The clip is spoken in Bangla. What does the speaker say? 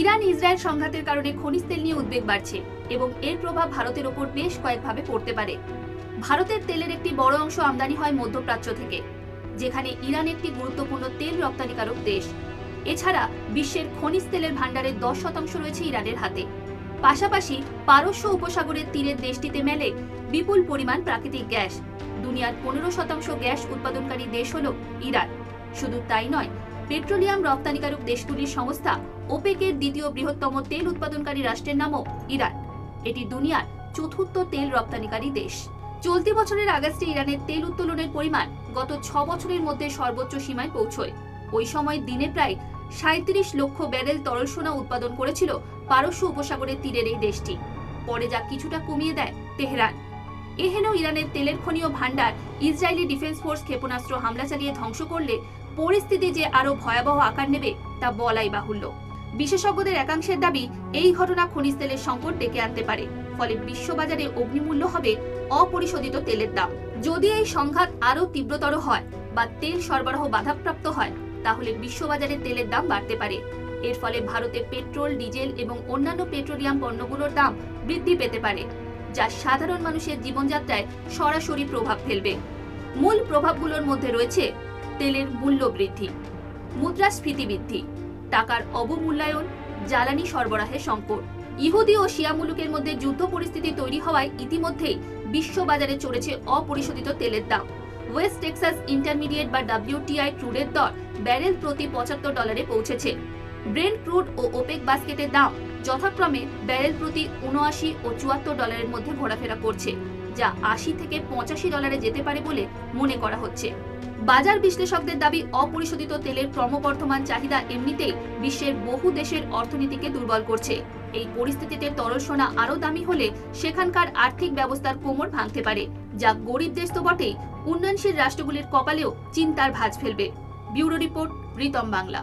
ইসরায়েল সংঘাতের কারণে খনিজ তেল নিয়ে উদ্বেগ বাড়ছে এবং এর প্রভাব ভারতের ওপর বেশ কয়েকভাবে পড়তে পারে। ভারতের তেলের একটি বড় অংশ আমদানি হয় মধ্যপ্রাচ্য থেকে, যেখানে ইরান একটি গুরুত্বপূর্ণ তেল রপ্তানিকারক দেশ। এছাড়া বিশ্বের খনিজ তেলের ভাণ্ডারের দশ শতাংশ রয়েছে ইরানের হাতে। পাশাপাশি পারস্য উপসাগরের তীরের দেশটিতে মেলে বিপুল পরিমাণ প্রাকৃতিক গ্যাস। দুনিয়ার পনেরো শতাংশ গ্যাস উৎপাদনকারী দেশ হল ইরান। শুধু তাই নয় পেট্রোলিয়াম রপ্তানিকারক দেশগুলির সংস্থা ওপেকের দ্বিতীয় বৃহত্তম তেল উৎপাদনকারী রাষ্ট্রের নামও ইরান। এটি দুনিয়ার চতুর্থ তেল রপ্তানিকারী দেশ। চলতি বছরের আগস্টে ইরানের তেল উত্তোলনের পরিমাণ গত ছ বছরের মধ্যে সর্বোচ্চ সীমায় পৌঁছয়। ওই সময় দিনে প্রায় সাঁত্রিশ লক্ষ ব্যারেল তরল সোনা উৎপাদন করেছিল পারস্য উপসাগরের তীরের এই দেশটি। পরে যা কিছুটা কমিয়ে দেয় তেহরান। এহেন ইরানের তেলের খনীয় ভাণ্ডার, ইসরায়েলি ডিফেন্স ফোর্স ক্ষেপণাস্ত্র হামলা চালিয়ে ধ্বংস করলে পরিস্থিতি যে আরও ভয়াবহ আকার নেবে তা বলাই বাহুল্য। বিশেষজ্ঞদের একাংশের দাবি, এই ঘটনা খনিজ তেলের সংকট ডেকে আনতে পারে, ফলে বিশ্ববাজারে অগ্নিমূল্য হবে অপরিশোধিত তেলের দাম। যদি এই সংঘাত আরও তীব্রতর হয় বা তেল সরবরাহ বাধাপ্রাপ্ত হয়, তাহলে বিশ্ববাজারে তেলের দাম বাড়তে পারে। এর ফলে ভারতে পেট্রোল, ডিজেল এবং অন্যান্য পেট্রোলিয়াম পণ্যগুলোর দাম বৃদ্ধি পেতে পারে। যা সাধারণ মানুষের জীবনযাত্রায় সরাসরি প্রভাব ফেলবে। মূল প্রভাবগুলোর মধ্যে রয়েছে তেলের মূল্য বৃদ্ধি, মুদ্রাস্ফীতি বৃদ্ধি, টাকার অবমূল্যায়ন, জ্বালানি সরবরাহের সংকট। ইহুদি ও শিয়া মুলুকের মধ্যে যুদ্ধ পরিস্থিতি তৈরি হওয়ায় ইতিমধ্যেই বিশ্ববাজারে চড়েছে অপরিশোধিত তেলের দাম। ওয়েস্ট টেক্সাস ইন্টারমিডিয়েট বা ডাব্লিউটিআই ক্রুডের দর ব্যারেল প্রতি পঁচাত্তর ডলারে পৌঁছেছে। ব্রেন্ট ক্রুড ও ওপেক বাস্কেটের দাম যথাক্রমে ব্যারেল প্রতি উনআশি ও চুয়াত্তর ডলারের মধ্যে ঘোরাফেরা করছে, যা আশি থেকে পঁচাশি ডলারে যেতে পারে বলে মনে করা হচ্ছে। বাজার বিশ্লেষকদের দাবি, অপরিশোধিত তেলের ক্রমবর্ধমান চাহিদা এমনিতেই বিশ্বের বহু দেশের অর্থনীতিকে দুর্বল করছে। এই পরিস্থিতিতে তরল সোনা আরও দামি হলে সেখানকার আর্থিক ব্যবস্থার কোমর ভাঙতে পারে, যা গরিব দেশ তো বটেই, উন্নয়নশীল রাষ্ট্রগুলির কপালেও চিন্তার ভাঁজ ফেলবে। Bureau report, Ritam Bangla.